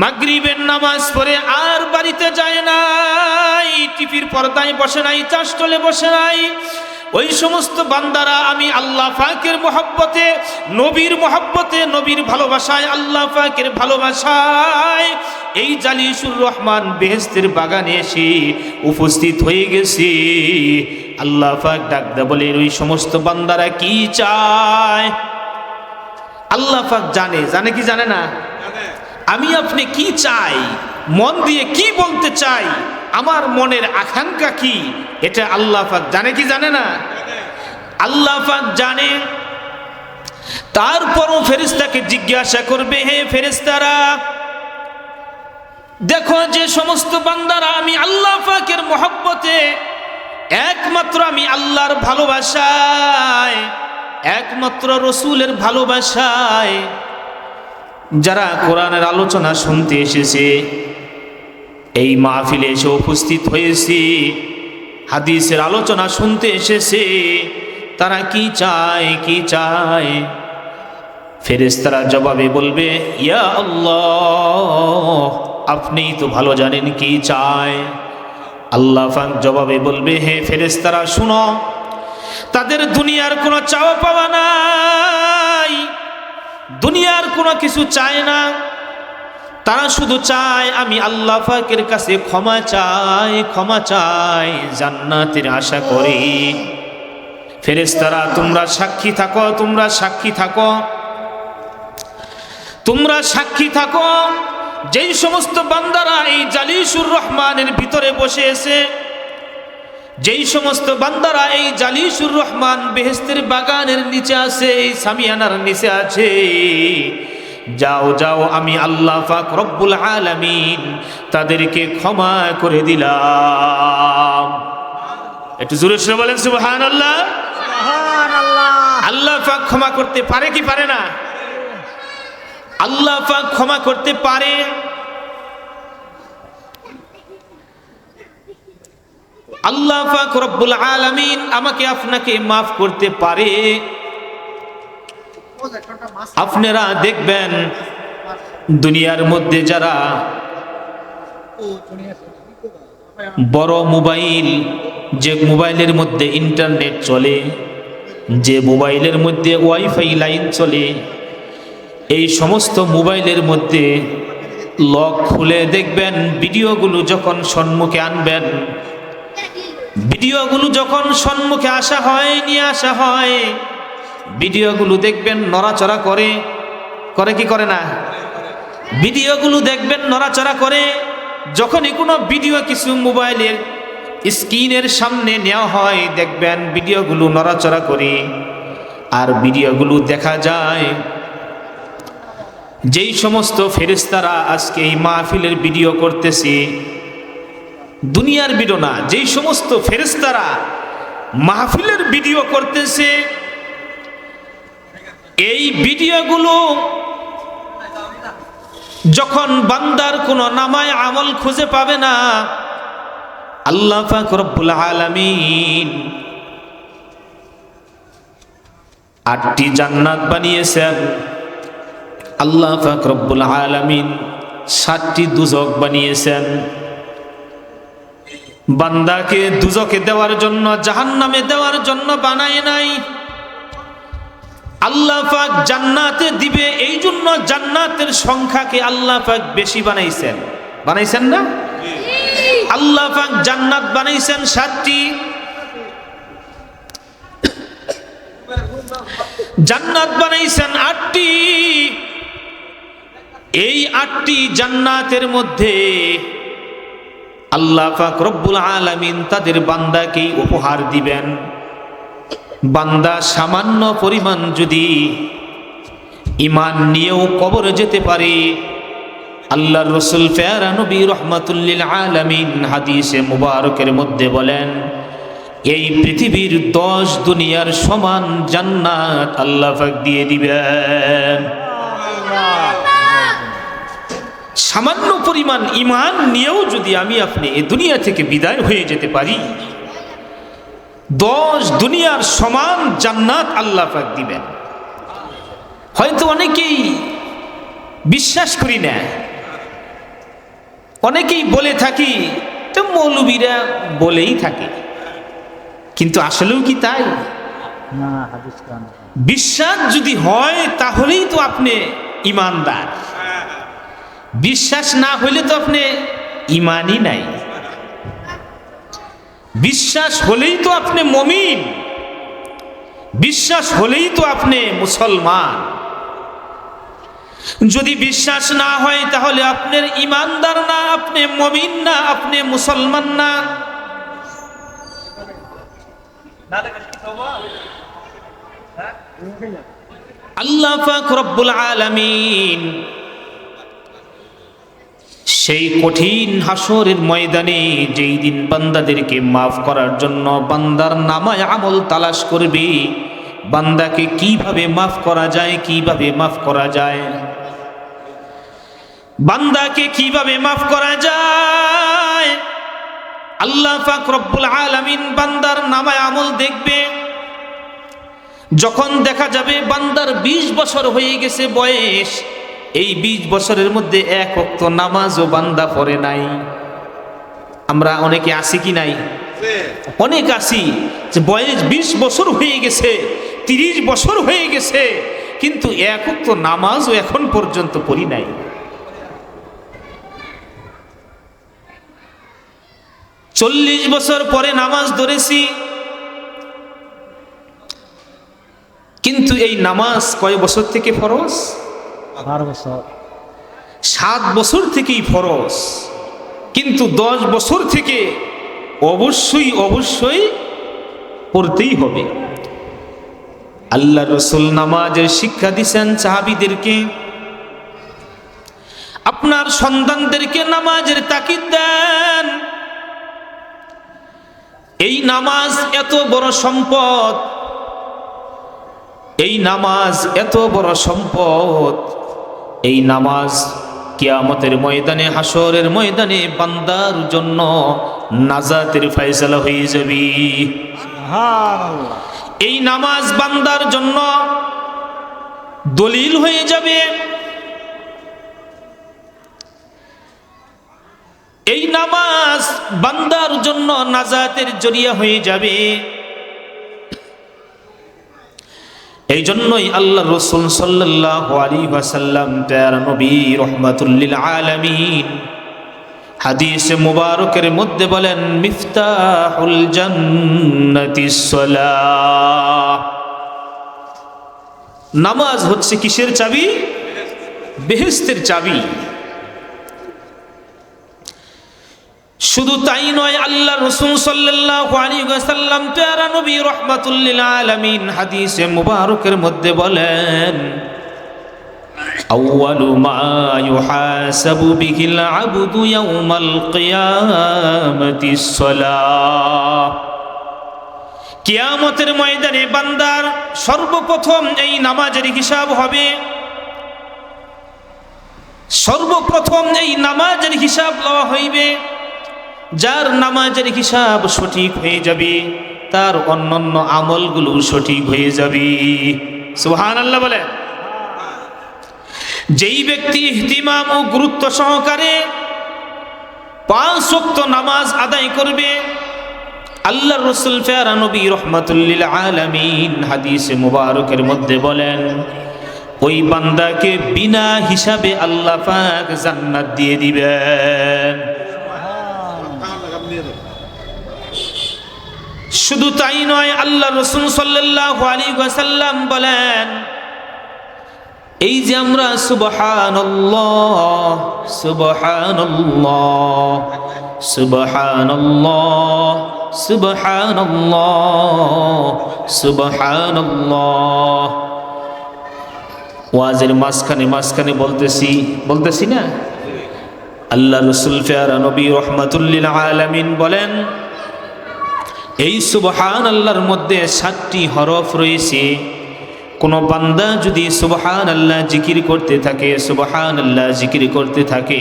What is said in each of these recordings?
মাগরিবের নামাজ পড়ে আর বাড়িতে যায় নাই, টিভির পর্দায় বসে নাই চাষটলে বসে নাই। ওই সমস্ত বান্দারা আমি আল্লাহ ফাকের মহব্বতে, নবীর মহব্বতে, নবীর ভালোবাসায় আল্লাহ ফাকের ভালোবাসায় এই জালিসুর রহমান বেহেস্তের বাগানে এসে উপস্থিত হয়ে গেছি। আল্লাহ ফাক ডাকদা বলে ওই সমস্ত বান্দারা কি চায়? আল্লাহ ফাক জানে জানে কি জানে না? আমি আপনি কি চাই? মন দিয়ে কি বলতে চাই? আমার মনের আকাঙ্ক্ষা কি? এটা আল্লাহ পাক জানে কি জানে না? আল্লাহ পাক জানে। তারপরও ফেরিস্তাকে জিজ্ঞাসা করবে, হে ফেরিস্তারা দেখো যে সমস্ত বান্দারা আমি আল্লাহ পাকের মহব্বতে একমাত্র আমি আল্লাহর ভালোবাসায়, একমাত্র রসুলের ভালোবাসায় যারা কোরআনের আলোচনা শুনতে এসেছে, এই মাহফিলে এসে উপস্থিত হয়েছে। হাদিসের আলোচনা শুনতে এসেছে। তারা কি চায় কি চায়? ফেরেস্তারা জবাবে বলবে, ইয়া আল্লাহ আপনিই তো ভালো জানেন কি চায়। আল্লাহ জবাবে বলবে, হে ফেরেস্তারা শুনো, তাদের দুনিয়ার কোনো চাওয়া পাওয়া নাই। দুনিয়ার কোনো কিছু চায় না। তারা শুধু চায়, আমি আল্লাহ ফাকের কাছে ক্ষমা চাই ক্ষমা চাই, জান্নাতের আশা করি। ফেরেশতারা, তোমরা সাক্ষী থাকো, তোমরা সাক্ষী থাকো। তোমরা সাক্ষী থাকো। যেই সমস্ত বান্দারা এই জালিসুর রহমানের ভিতরে বসে এসে যেই সমস্ত বান্দারা এই জালিসুর রহমান বেহেস্তের বাগানের নিচে আছে এই সামিয়ানার নিচে আছে। যাও যাও আমি আল্লাহ পাক রব্বুল আলামিন তাদেরকে ক্ষমা করে দিলাম। একটু জোরে সরে বলেন সুবহান আল্লাহ আল্লাহ পাক ক্ষমা করতে পারে কি পারে না? আল্লাহ পাক ক্ষমা করতে পারে। আল্লাহ পাক রব্বুল আলামিন আমাকে আপনাকে মাফ করতে পারে। আপনারা দেখবেন দুনিয়ার মধ্যে যারা বড় মোবাইল, যে মোবাইলের মধ্যে ইন্টারনেট চলে, যে মোবাইলের মধ্যে ওয়াইফাই লাইন চলে, এই সমস্ত মোবাইলের মধ্যে লক খুলে দেখবেন, ভিডিওগুলো যখন সম্মুখে আনবেন ভিডিওগুলো যখন সম্মুখে আসা হয়, নিয়ে আসা হয়, ভিডিওগুলো দেখবেন নড়াচড়া করে। করে কি করে না? ভিডিওগুলো দেখবেন নড়াচড়া করে। যখনই কোনো ভিডিও কিছু মোবাইলের স্ক্রিনের সামনে নেওয়া হয়, দেখবেন ভিডিওগুলো নড়াচড়া করে। আর ভিডিওগুলো দেখা যায়, যেই সমস্ত ফেরিস্তারা আজকে এই মাহফিলের ভিডিও করতেছে দুনিয়ার ভিডিও না যেই সমস্ত ফেরেস্তারা মাহফিলের ভিডিও করতেছে, এই ভিডিওগুলো যখন বান্দার কোনো নামায় আমল খুঁজে পাবে না, আল্লাহ পাক রব্বুল আলামিন আটটি জান্নাত বানিয়েছেন। আল্লাহ পাক রব্বুল আলামিন সাতটি দুজক বানিয়েছেন। বান্দাকে দুজকে দেওয়ার জন্য, জাহান্নামে দেওয়ার জন্য বানায় নাই। আল্লাহ পাক জান্নাতে দিবে, এই জন্য জান্নাতের সংখ্যাকে আল্লাহ পাক বেশি বানাইছেন। বানাইছেন না? আল্লাহ পাক জান্নাত বানাইছেন সাতটি। জান্নাত বানাইছেন আটটি। এই আটটি জান্নাতের মধ্যে আল্লাহ রব্বুল আলামিন তাদের বান্দাকেই উপহার দিবেন। বান্দা সামান্য পরিমাণ যদি ইমান নিয়েও কবরে যেতে পারে আল্লাহ রসুল ফেয়ারা নবী রহমাতুল্লিল আলামিন হাদিসে মুবারকের মধ্যে বলেন, এই পৃথিবীর দশ দুনিয়ার সমান জান্নাত আল্লাহ দিয়ে দিবেন। সামান্য পরিমাণ ইমান নিয়েও যদি আমি আপনি এ দুনিয়া থেকে বিদায় হয়ে যেতে পারি দশ দুনিয়ার সমান জান্নাত আল্লাহ পাক দিবেন। হয়তো অনেকেই বিশ্বাস করি না। অনেকেই বলে থাকি তো মৌলবীরা বলেই থাকে। কিন্তু আসলেও কি তাই? না বিশ্বাস যদি হয় তাহলেই তো আপনি ইমানদার বিশ্বাস না হইলে তো আপনি ইমানই নাই। বিশ্বাস হলেই তো আপনি মমিন। বিশ্বাস হলেই তো আপনি মুসলমান। যদি বিশ্বাস না হয় তাহলে আপনার ইমানদার না আপনি মমিন না আপনি মুসলমান না। আল্লাহ পাক রব্বুল আলামিন সেই কঠিন হাসরের ময়দানে যেই দিন বান্দাদেরকে মাফ করার জন্য বান্দার নামায় আমল তালাশ করবে, বান্দাকে কীভাবে মাফ করা যায়, কীভাবে মাফ করা যায়? বান্দাকে কীভাবে মাফ করা যায়? আল্লাহ পাক রব্বুল আলামিন বান্দার নামায় আমল দেখবে। যখন দেখা যাবে বান্দার ২০ বছর হয়ে গেছে বয়স এই ২০ বছরের মধ্যে এক অক্ত নামাজও বান্দা পড়ে নাই। আমরা অনেকে আসি কি নাই? অনেক আসি যে বয়স ২০ বছর হয়ে গেছে ৩০ বছর হয়ে গেছে, কিন্তু এক অক্ত নামাজও এখন পর্যন্ত পড়ি নাই। চল্লিশ বছর পরে নামাজ ধরেছি। কিন্তু এই নামাজ কয় বছর থেকে ফরজ? বারো বছর। সাত বছর থেকেই ফরজ, কিন্তু দশ বছর থেকে অবশ্যই অবশ্যই পড়তেই হবে। আল্লাহ রসুল নামাজের শিক্ষা দিচ্ছেন সাহাবিদেরকে। আপনার সন্তানদেরকে নামাজের তাকিদ দেন। এই নামাজ এত বড় সম্পদ, এই নামাজ এত বড় সম্পদ। এই নামাজ কিয়ামতের ময়দানে হাসরের ময়দানে বান্দার জন্য নাজাতের ফয়সালা হয়ে যাবি। এই নামাজ বান্দার জন্য দলিল হয়ে যাবে। এই নামাজ বান্দার জন্য নাজাতের জরিয়া হয়ে যাবে। এই জন্যই আল্লাহ রসুল সাল্লাহ আলী ওয়াসাল্লাম নবী রহমাতুল্লিল আলমী হাদিস মুবারকের মধ্যে বলেন, মিফতাহুল নামাজ হচ্ছে কিসের চাবি? বেহেস্তের চাবি। শুধু তাই নয় আল্লাহ রসুল সাল্লাল্লাহু আলাইহি ওয়াসাল্লাম প্যারা নবী রহমাতুল্লিল আলামিন হাদিসে মুবারকের মধ্যে বলেন أول ما يحاسب به العبد يوم القيامة الصلاة কিয়ামতের ময়দানে বান্দার সর্বপ্রথম এই নামাজের হিসাব হবে সর্বপ্রথম এই নামাজের হিসাব লওয়া হইবে যার নামাজের হিসাব সঠিক হয়ে যাবে, তার অন্যান্য আমলগুলো সঠিক হয়ে যাবে। সুহান আল্লাহ বলেন। যেই ব্যক্তি ইহতিমাম ও গুরুত্ব সহকারে পাঁচ ওয়াক্ত নামাজ আদায় করবে আল্লাহ রসুল ফেয়ারা নবী রহমাতুল্লিল আলামিন হাদিসে মুবারকের মধ্যে বলেন, ওই বান্দাকে বিনা হিসাবে আল্লাহ পাক জান্নাত দিয়ে দিবেন। শুধু তাই নয়, আল্লাহ রসুল সাল্লাহ আলী ওয়াসাল্লাম বলেন, এই যে আমরা সুবহান সুবহান সুবহান সুবহান সুবহান ওয়াজের মাঝখানে মাঝখানে বলতেছি বলতেছি না? আল্লাহ রসুল ফেয়ারা নবী রহমাতুল্লিল আলামিন বলেন এই সুবহান আল্লাহর মধ্যে সাতটি হরফ রয়েছে। কোনো বান্দা যদি সুবহান আল্লাহ জিকির করতে থাকে সুবহান আল্লাহ জিকির করতে থাকে,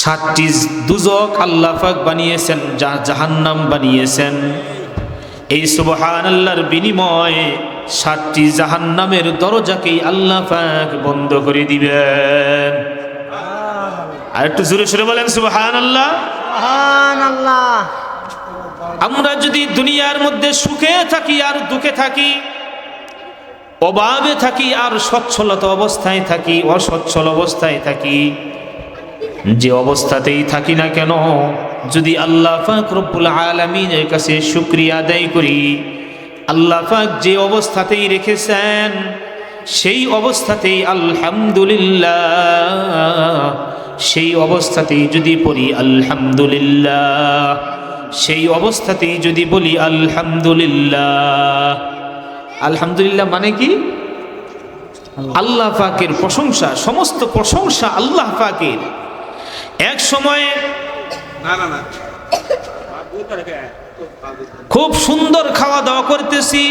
সাতটি দুজক আল্লাহ পাক বানিয়েছেন, যা জাহান্নাম বানিয়েছেন। এই সুবহান আল্লাহর বিনিময়ে সাতটি জাহান্নামের দরজাকেই আল্লাহ পাক বন্ধ করে দিবেন। আর একটু জোরে সরে বলেন সুবহান আল্লাহ আল্লাহ আমরা যদি দুনিয়ার মধ্যে সুখে থাকি আর দুঃখে থাকি, অভাবে থাকি আর সচ্ছলতা অবস্থায় থাকি, অসচ্ছল অবস্থায় থাকি, যে অবস্থাতেই থাকি না কেন, যদি আল্লাহ পাক রব্বুল আলমিনের কাছে শুক্রিয়া আদায় করি, আল্লাহ পাক যে অবস্থাতেই রেখেছেন, সেই অবস্থাতেই আলহামদুলিল্লাহ, সেই অবস্থাতেই যদি পড়ি আলহামদুলিল্লাহ সেই অবস্থাতেই যদি বলি আলহামদুলিল্লাহ। আলহামদুলিল্লাহ মানে কি? আল্লাহ পাকের প্রশংসা সমস্ত প্রশংসা আল্লাহ পাকের। এক সময়ে খুব সুন্দর খাওয়া দাওয়া করতেছি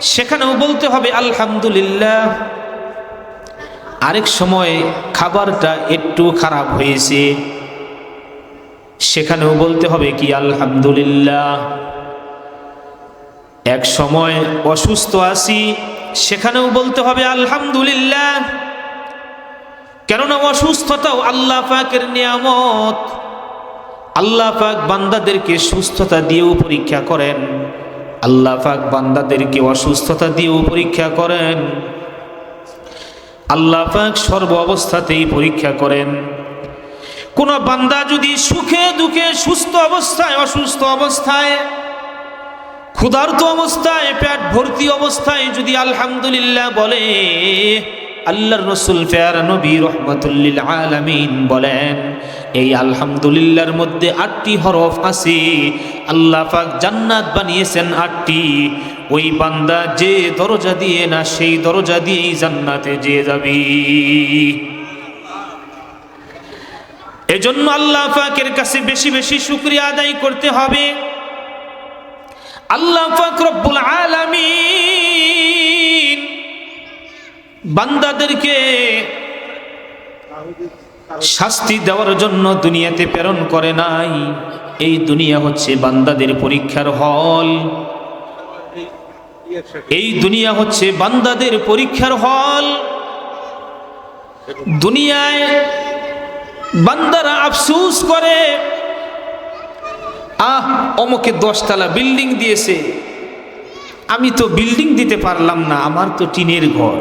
সেখানেও বলতে হবে আলহামদুলিল্লাহ। আরেক সময় খাবারটা একটু খারাপ হয়েছে। সেখানেও বলতে হবে কি, আলহামদুলিল্লাহ। এক সময় অসুস্থ আছি, সেখানেও বলতে হবে, আলহামদুলিল্লাহ। কেননা অসুস্থতাও আল্লাহ পাকের নিয়ামত। আল্লাহ পাক বান্দাদেরকে সুস্থতা দিয়েও পরীক্ষা করেন। আল্লাহ পাক বান্দাদেরকে অসুস্থতা দিয়েও পরীক্ষা করেন। আল্লাহ পাক সর্ব অবস্থাতেই পরীক্ষা করেন। কোন বান্দা যদি সুখে দুঃখে সুস্থ অবস্থায়, অসুস্থ অবস্থায়, ক্ষুধার্ত অবস্থায়, পেট ভর্তি অবস্থায় যদি আলহামদুলিল্লাহ বলে, আল্লাহর রসুল ফেয়ার নবী রহমতুল্লিল আলামিন বলেন, এই আলহামদুলিল্লাহর মধ্যে আটটি হরফ আছে। আল্লাহ পাক জান্নাত বানিয়েছেন আটটি। ওই বান্দা যে দরজা দিয়ে না, সেই দরজা দিয়েই জান্নাতে যে যাবি। এজন্য আল্লাহ পাকের কাছে বেশি বেশি শুক্রিয়া আদায় করতে হবে। আল্লাহ পাক রব্বুল আলামিন বান্দাদেরকে শাস্তি দেওয়ার জন্য দুনিয়াতে প্রেরণ করে নাই। এই দুনিয়া হচ্ছে বান্দাদের পরীক্ষার হল। এই দুনিয়া হচ্ছে বান্দাদের পরীক্ষার হল। দুনিয়ায় বান্দারা আফসুস করে, আহ, অমকে দশতলা বিল্ডিং দিয়েছে। আমি তো বিল্ডিং দিতে পারলাম না, আমার তো টিনের ঘর।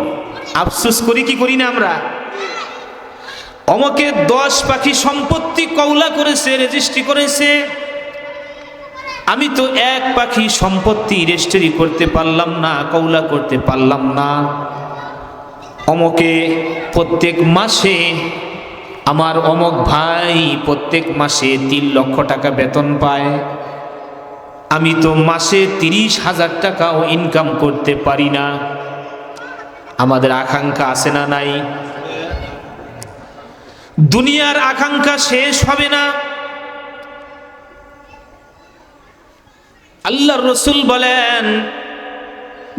আফসুস করি কি করি না আমরা? অমকে দশ পাখি সম্পত্তি কৌলা করেছে, রেজিস্ট্রি করেছে। আমি তো এক পাখি সম্পত্তি রেজিস্ট্রি করতে পারলাম না কৌলা করতে পারলাম না। অমকে প্রত্যেক মাসে আমার অমক ভাই প্রত্যেক মাসে তিন লক্ষ টাকা বেতন পায়। আমি তো মাসে তিরিশ হাজার টাকাও ইনকাম করতে পারি না। আমাদের আকাঙ্ক্ষা আছে না নাই? দুনিয়ার আকাঙ্ক্ষা শেষ হবে না। আল্লাহ রসুল বলেন,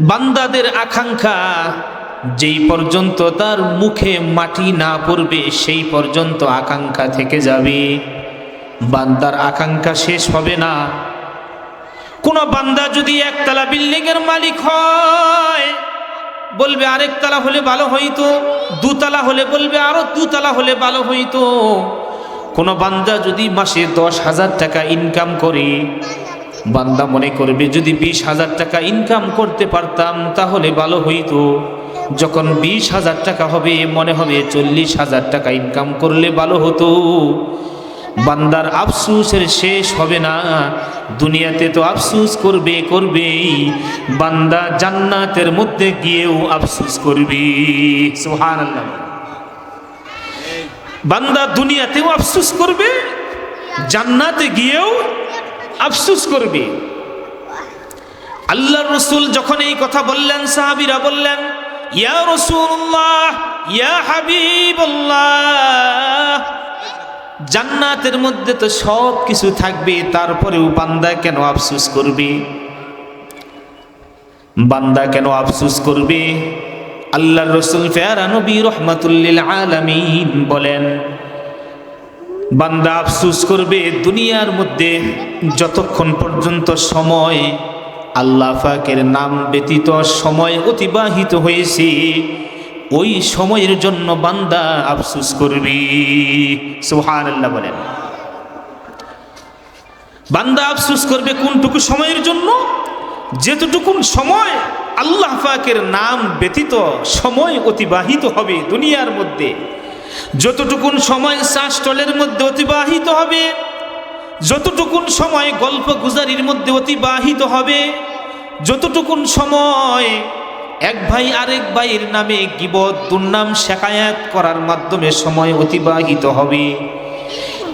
বান্দাদের আকাঙ্ক্ষা যেই পর্যন্ত তার মুখে মাটি না পড়বে, সেই পর্যন্ত আকাঙ্ক্ষা থেকে যাবে। বান্দার আকাঙ্ক্ষা শেষ হবে না। কোন বান্দা যদি একতলা বিল্ডিং এর মালিক হয়, বলবে আরেক তালা হলে ভালো হইতো, দুতলা হলে, বলবে আরও দুতলা হলে ভালো হইতো। কোন বান্দা যদি মাসে দশ হাজার টাকা ইনকাম করে, বান্দা মনে করবে যদি বিশ হাজার টাকা ইনকাম করতে পারতাম, তাহলে ভালো হইতো। যখন বিশ হাজার টাকা হবে, মনে হবে চল্লিশ হাজার টাকা ইনকাম করলে ভালো হতো। বান্দার আফসুসের শেষ হবে না। দুনিয়াতে তো আফসুস করবে, করবেই। বান্দা জান্নাতের মধ্যে গিয়েও আফসুস করবে। সুহান বান্দা দুনিয়াতেও আফসুস করবে, জান্নাতে গিয়েও আফসুস করবে। আল্লাহ রসুল যখন এই কথা বললেন, সাহাবিরা বললেন ইয়া রসুল্লাহ ইয়া হাবিবুল্লাহ। জান্নাতের মধ্যে তো সব কিছু থাকবে, তারপরেও বান্দা কেন আফসুস করবে? বান্দা কেন আফসুস করবে? আল্লাহ রসুল ফেয়ারা নবী রহমাতুল্লিল আলামিন বলেন, বান্দা আফসুস করবে দুনিয়ার মধ্যে যতক্ষণ পর্যন্ত সময় আল্লাহ ফাকের নাম ব্যতীত সময় অতিবাহিত হয়েছে। ওই সময়ের জন্য বান্দা আফসুস করবি। সুহান আল্লাহ বলেন। বান্দা আফসুস করবে কোনটুকু সময়ের জন্য? যেতটুকুন সময় আল্লাহ পাকের নাম ব্যতীত সময় অতিবাহিত হবে দুনিয়ার মধ্যে। যতটুকুন সময় শ্বাসটলের মধ্যে অতিবাহিত হবে, যতটুকুন সময় গল্প গুজারির মধ্যে অতিবাহিত হবে যতটুকুন সময় এক ভাই আরেক ভাইয়ের নামে গিবত, দুর্নাম শেখায়াত করার মাধ্যমে সময় অতিবাহিত হবে।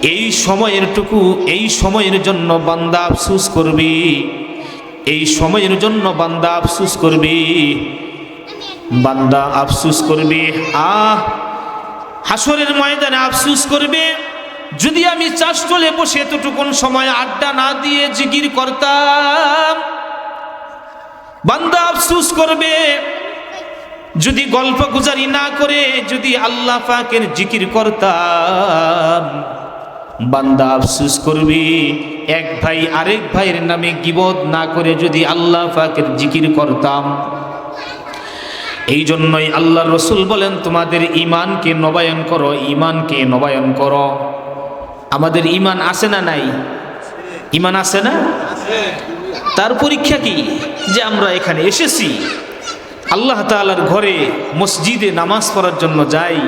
এই সময়ের টুকু এই সময়ের জন্য বান্দা আফসুস করবি। এই সময়ের জন্য বান্দা আফসুস করবি। বান্দা আফসুস করবে। আহ! হাসরের ময়দানে আফসুস করবে। যদি আমি চাষ চলে বসে এতটুকুন সময় আড্ডা না দিয়ে জিগির করতাম বান্দা আফসুস করবে। যদি গল্প গুজারি না করে যদি আল্লাহ পাকের জিকির করতাম বান্দা আফসুস করবি এক ভাই আরেক ভাইয়ের নামে গিবত না করে যদি আল্লাহ পাকের জিকির করতাম। এই জন্যই আল্লাহ রসুল বলেন তোমাদের ইমানকে নবায়ন করো ইমানকে নবায়ন করো। আমাদের ইমান আছে না নাই? ইমান আছে না? তার পরীক্ষা কি? যে আমরা এখানে এসেছি। আল্লাহ তালার ঘরে মসজিদে নামাজ পড়ার জন্য যাই।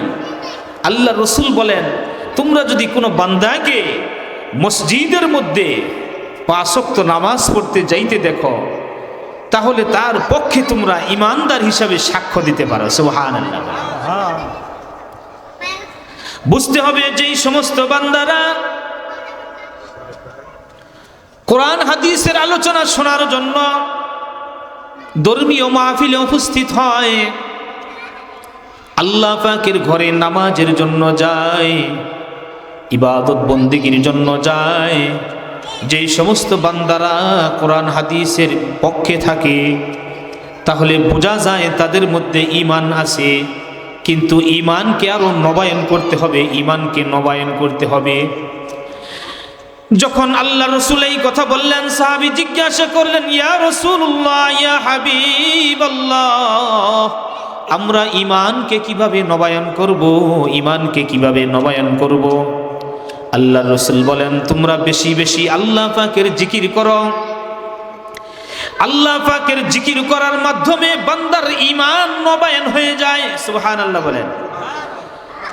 আল্লাহ রসুল বলেন, তোমরা যদি কোনো বান্দাকে মসজিদের মধ্যে পাশক্ত নামাজ পড়তে যাইতে দেখো, তাহলে তার পক্ষে তোমরা ইমানদার হিসাবে সাক্ষ্য দিতে পারো। সুহান বুঝতে হবে যেই সমস্ত বান্দারা কোরআন, হাদিসের আলোচনা শোনার জন্য ধর্মীয় মাহফিলে উপস্থিত হয়। আল্লাহ পাকের ঘরে নামাজের জন্য যায়, ইবাদত বন্দিগির জন্য যায়। যেই সমস্ত বান্দারা কোরআন হাদিসের পক্ষে থাকে, তাহলে বোঝা যায় তাদের মধ্যে ইমান আছে। কিন্তু ইমানকে আরও নবায়ন করতে হবে ইমানকে নবায়ন করতে হবে। যখন আল্লাহ রসুল এই কথা বললেন, সাহাবি জিজ্ঞাসা করলেন, ইয়া রসুল্লাহ ইয়া হাবিব আমরা ইমানকে কীভাবে নবায়ন করব? ইমানকে কীভাবে নবায়ন করব? আল্লাহ রসুল বলেন, তোমরা বেশি বেশি আল্লাহ পাকের জিকির করো। আল্লাহ পাকের জিকির করার মাধ্যমে বান্দার ইমান নবায়ন হয়ে যায়। সুহান আল্লাহ বলেন।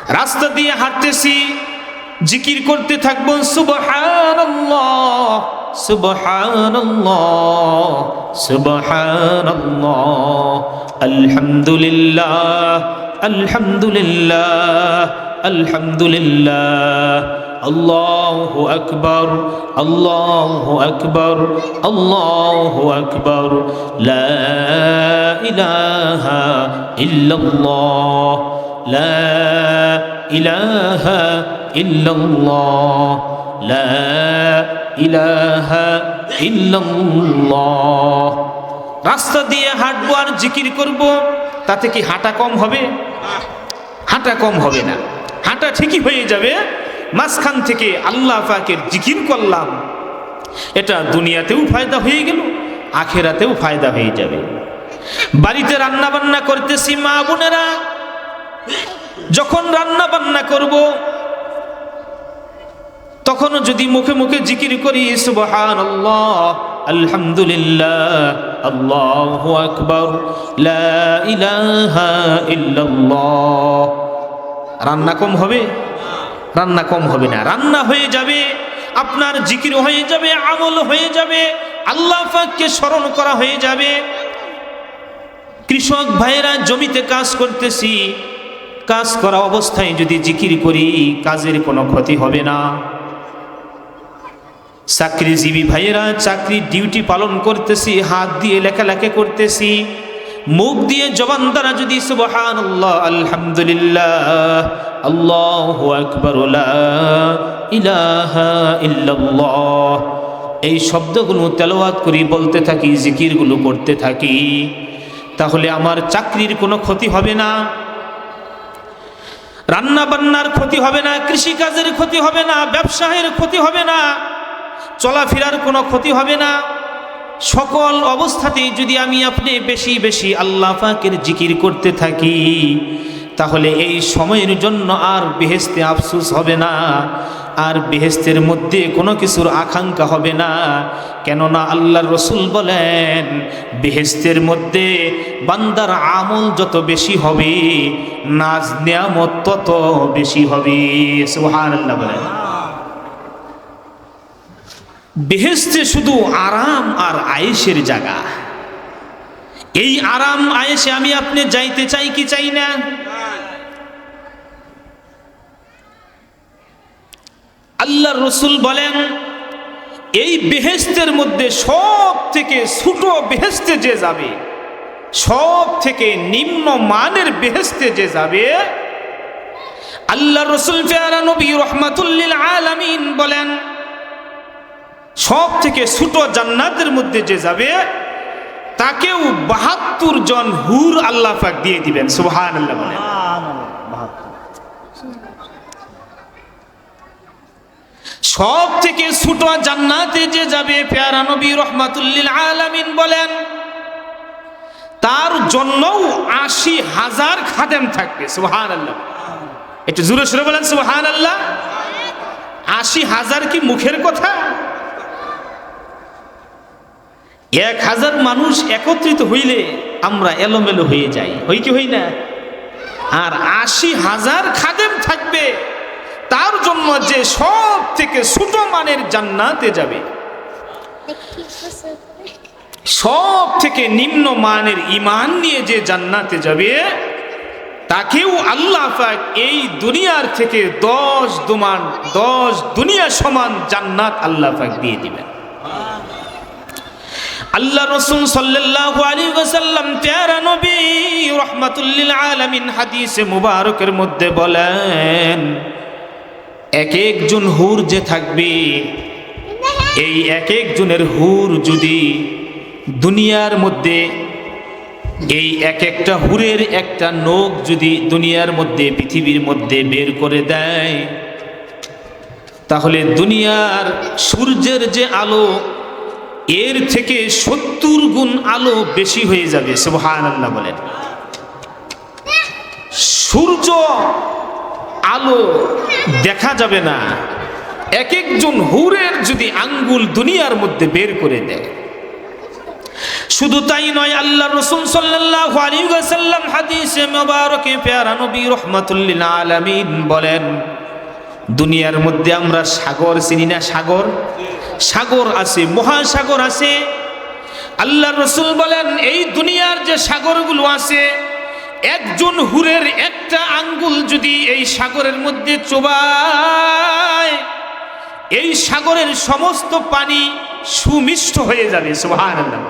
রাস্তা দিয়ে হাঁটতেছি জিকির করতে থাকব, সুবহানাল্লাহ সুবহানাল্লাহ সুবহানাল্লাহ। আলহামদুলিল্লাহ আলহামদুলিল্লাহ আলহামদুলিল্লাহ। আল্লাহু আকবার আল্লাহু আকবার আল্লাহু আকবার। লা ইলাহা ইল্লাল্লাহ, লা ইলাহা ইল্লাল্লাহ, লা ইলাহা ইল্লাল্লাহ। রাস্তা দিয়ে হাঁটবো আর জিকির করব, তাতে কি হাঁটা কম হবে? হাঁটা কম হবে না। হাঁটা ঠিকই হয়ে যাবে। মাঝখান থেকে আল্লাহ পাকের জিকির করলাম। এটা দুনিয়াতেও ফায়দা হয়ে গেল, আখেরাতেও ফায়দা হয়ে যাবে। বাড়িতে রান্না বান্না করতেছি মা বোনেরা। যখন রান্না বান্না করব তখনও যদি মুখে মুখে জিকির করি সুবহান আলহামদুলিল্লাহ, আল্লাহু রান্না কম হবে? রান্না কম হবে না। রান্না হয়ে যাবে, আপনার জিকির হয়ে যাবে, আমল হয়ে যাবে, আল্লাহ পাককে স্মরণ করা হয়ে যাবে। কৃষক ভাইয়েরা, জমিতে কাজ করতেছি, কাজ করা অবস্থায় যদি জিকির করি, কাজের কোনো ক্ষতি হবে না। চাকরিজীবী ভাইয়েরা চাকরির ডিউটি পালন করতেছি, হাত দিয়ে লেখালেখি করতেছি, মুখ দিয়ে জবান দ্বারা যদি সুবহান আলহামদুলিল্লাহ, আল্লাহ আকবর ইল্লাল্লাহ, এই শব্দগুলো তেলাওয়াত করি, বলতে থাকি, জিকিরগুলো করতে থাকি, তাহলে আমার চাকরির কোনো ক্ষতি হবে না রান্না বান্নার ক্ষতি হবে না, কৃষিকাজের ক্ষতি হবে না, ব্যবসায়ের ক্ষতি হবে না চলাফেরার কোনো ক্ষতি হবে না। সকল অবস্থাতেই যদি আমি আপনি বেশি বেশি আল্লাহ পাকের জিকির করতে থাকি, তাহলে এই সময়ের জন্য আর বেহেস্তে আফসুস হবে না, আর বেহেস্তের মধ্যে কোনো কিছুর আকাঙ্ক্ষা হবে না। কেননা আল্লাহ রসুল বলেন বেহেস্তের মধ্যে বান্দার আমল যত বেশি হবে, নাজ নিয়ামত তত বেশি হবে। সুহান আল্লাহ বলেন। বেহেস্তে শুধু আরাম আর আয়েসের জায়গা। এই আরাম আয়েসে আমি আপনি যাইতে চাই কি চাই না? আল্লাহ রসুল বলেন, এই বেহেস্তের মধ্যে সব থেকে ছোট বেহেস্তে যে যাবে সব থেকে নিম্ন মানের বেহেস্তে যে যাবে আল্লাহ রসুল ফেয়ারা নবী রহমাতুল্লিল আলামিন বলেন সব থেকে ছোট জান্নাতের মধ্যে যে যাবে, তাকেও বাহাত্তর জন হুর আল্লাহ পাক দিয়ে দিবেন সুবহান আল্লাহ সব থেকে ছোট জান্নাতে যে যাবে, পেয়ারা নবী রহমাতুল্লিল আলামিন বলেন, তার জন্যও আশি হাজার খাদেম থাকবে সুবহান আল্লাহ একটু জোরে সুরে বলেন সুবহান আল্লাহ আশি হাজার কি মুখের কথা? এক হাজার মানুষ একত্রিত হইলে আমরা এলোমেলো হয়ে যাই। হই কি হই না? আর আশি হাজার খাদেম থাকবে, তার জন্য যে সব থেকে ছোট মানের জান্নাতে যাবে। সব থেকে নিম্ন মানের ইমান নিয়ে যে জান্নাতে যাবে, তাকেও আল্লাহ এই দুনিয়ার থেকে দশ দুমান, দশ দুনিয়া সমান জান্নাত আল্লাহ দিয়ে দিবেন। আল্লাহ রসুল সাল্লাল্লাহু আলাইহি ওয়াসাল্লাম, প্যারা নবী, রহমাতুল্লিল আলামিন হাদিসে মুবারকের মধ্যে বলেন, এক একজন হুর যে থাকবে, এই এক একজনের হুর যদি দুনিয়ার মধ্যে, এই এক একটা হুরের একটা নখ যদি দুনিয়ার মধ্যে, পৃথিবীর মধ্যে বের করে দেয়, তাহলে দুনিয়ার সূর্যের যে আলো এর থেকে সত্তর গুণ আলো বেশি হয়ে যাবে সুবহান বলেন। সূর্য আলো দেখা যাবে না। এক একজন হুরের যদি আঙ্গুল দুনিয়ার মধ্যে বের করে দেয়। শুধু তাই নয়, আল্লাহ রসুল ওয়াসাল্লাম হাদিসে বলেন, দুনিয়ার মধ্যে আমরা সাগর চিনি না সাগর? সাগর আছে, মহাসাগর আছে। আল্লাহ রসুল বলেন, এই দুনিয়ার যে সাগরগুলো আছে, একজন হুরের একটা আঙ্গুল যদি এই সাগরের মধ্যে চোবায়, এই সাগরের সমস্ত পানি সুমিষ্ট হয়ে যাবে, সুবহানাল্লাহ।